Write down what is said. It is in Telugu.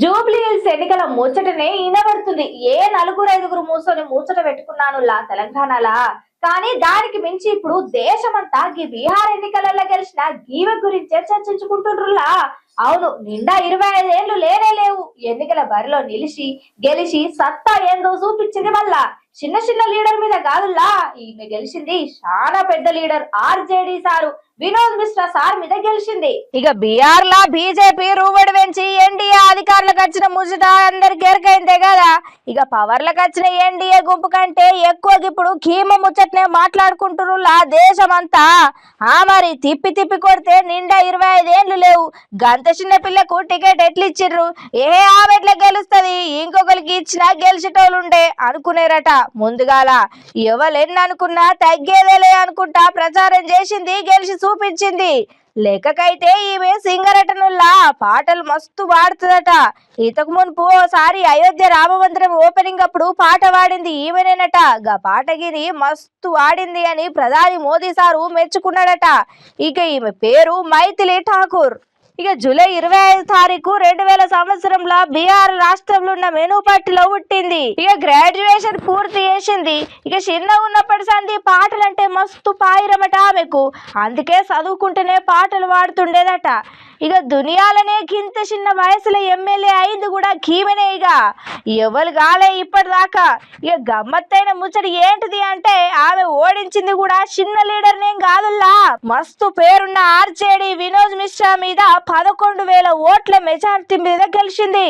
జూబ్లీ హిల్స్ ఎన్నికల ముచ్చటనే ఇనబడుతుంది. ఏ నలుగురు ఐదుగురు మూసోని ముచ్చట పెట్టుకున్నాను లా తెలంగాణలా? కానీ దానికి మించి ఇప్పుడు దేశమంతా గీ బీహార్ ఎన్నికలలో గెలిచిన గీవ గురించే చర్చించుకుంటుండ్రులా? అవును నిండా ఇరవై ఐదేళ్ళు లేనే లేవు. ఎన్నికల బరిలో నిలిచి గెలిచి సత్తా ఏందో చూపించింది మళ్ళా. చిన్న చిన్న లీడర్ మీద కాదులా ఈమె గెలిచింది చాలా పెద్ద leader RJD sir. Vinod Mishra sir మీద గెలిచింది. ఇక బీహార్ లా బీజేపీ రూవడి పెంచి ఎన్డీఆర్ అధికారులకు వచ్చిన ముచ్చట అందరికి ఎరకైందే కదా. ఇక పవర్లకు వచ్చిన ఎన్డీఏ గుంపు కంటే ఎక్కువ ఇప్పుడు కీమ ముచ్చటనే దేశం అంతా ఆ మరి తిప్పి తిప్పి కొడితే నిండా ఇరవై ఐదేళ్ళు లేవు. గంత చిన్న పిల్లకు టికెట్ ఎట్లు ఇచ్చిర్రు ఏ ఆమె గెలుస్తుంది? ఇచ్చినా గెలిచేటోళ్ళుండే అనుకునేరట. ముందుగాల ఎవరెన్ని అనుకున్నా తగ్గేదేలే అనుకుంటా ప్రచారం చేసింది గెలిచి చూపించింది. లెక్కకైతే ఈమె సింగరటనుల్లా పాటలు మస్తు పాడుతుందట. ఇంతకు మునుపు ఓసారి అయోధ్య రామమందిరం ఓపెనింగ్ అప్పుడు పాట పాడింది ఈమెనేనట. గా పాటగిరి మస్తు వాడింది అని ప్రధాని మోదీ సారు మెచ్చుకున్నాడట. ఇక ఈమె పేరు మైథిలి ఠాకూర్. ఇక జూలై ఇరవై ఐదు తారీఖు రెండు వేల సంవత్సరంలో బీహార్ రాష్ట్రంలో ఉన్న మెనూపట్టిలో పుట్టింది. ఇక గ్రాడ్యుయేషన్ పూర్తి చేసింది. ఇక చిన్న ఉన్నప్పటి సంది పాటలు అంటే మస్తు పాయిరమట ఆమెకు. అందుకే చదువుకుంటేనే పాటలు పాడుతుండేదట. ఇక దునియాలనే గింత చిన్న వయసులో ఎమ్మెల్యే అయింది కూడా కీమెనే ఇక. ఎవరు కాలే ఇప్పటిదాకా. ఇక గమ్మత్తైన ముచ్చట ఏంటిది అంటే ఆమె ఓడించింది కూడా చిన్న లీడర్ నేం కాదుల్లా. మస్తు పేరున్న ఆర్జేడి వినోద్ మిశ్రా మీద పదకొండు వేల ఓట్ల మెజార్టీ మీద గెలిచింది.